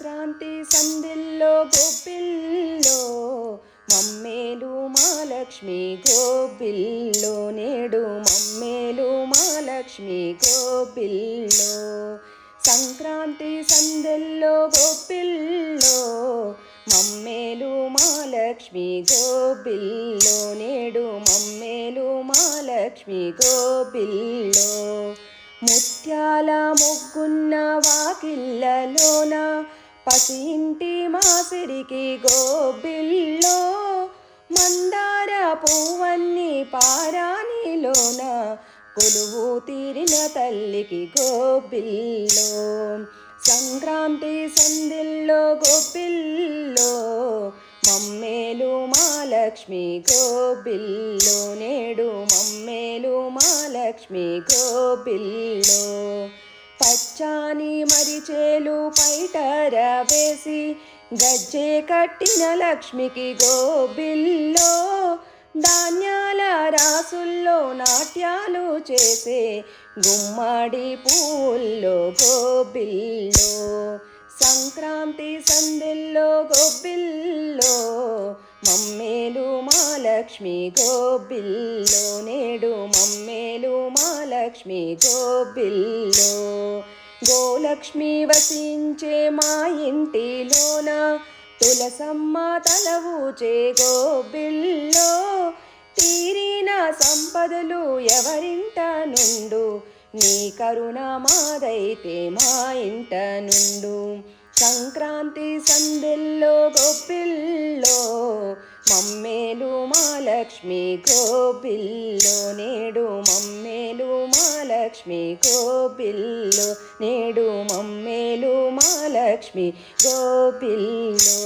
సంక్రాంతి సందిల్లో గోపిల్లో మమ్మేలు మాలక్ష్మి గోపిల్లో నేడు మమ్మేలు మాలక్ష్మి గోపిల్లో. సంక్రాంతి సందెల్లో గోపిల్లో మమ్మేలు మాలక్ష్మి గోపిల్లో నేడు మమ్మేలు మాలక్ష్మి గోపిల్లో. ముత్యాల మొగ్గున్న వాకిళ్ళలోన పసి ఇంటి మాసిరికి గోబిల్లో మందార పువ్వన్నీ పారాణిలోన కొలువు తీరిన తల్లికి గోబిల్లో. సంక్రాంతి సందిల్లో గోబిల్లో మమ్మేలు మా లక్ష్మి గోబిల్లో నేడు మమ్మేలు మా లక్ష్మి గోబిల్లో. పచ్చాని మరిచేలు పైటర వేసి గజ్జే కట్టిన లక్ష్మికి గోబిల్లో ధాన్యాల రాసుల్లో నాట్యాలు చేసే గుమ్మడి పూల్లో గోబిల్లో సంక్రాంతి సందిల్లో గోబిల్లో మమ్మీ లక్ష్మి గోబిల్లో నేడు మమ్మేలు మాలక్ష్మి గోబిల్లో. గోలక్ష్మి వసించే మా ఇంటిలోన తులసమ్మ తలవూచే గోబిల్లో. తీరిన సంపదలు ఎవరింట నుండు? నీ కరుణ మాదైతే మా ఇంట నుండు. సంక్రాంతి సందెల్లో గోపిల్లో లక్ష్మి కోపిల్లు నేడు మమ్మేలు మా లక్ష్మి కోపిల్లు నేడు మమ్మేలు మా లక్ష్మి గోపిల్లో.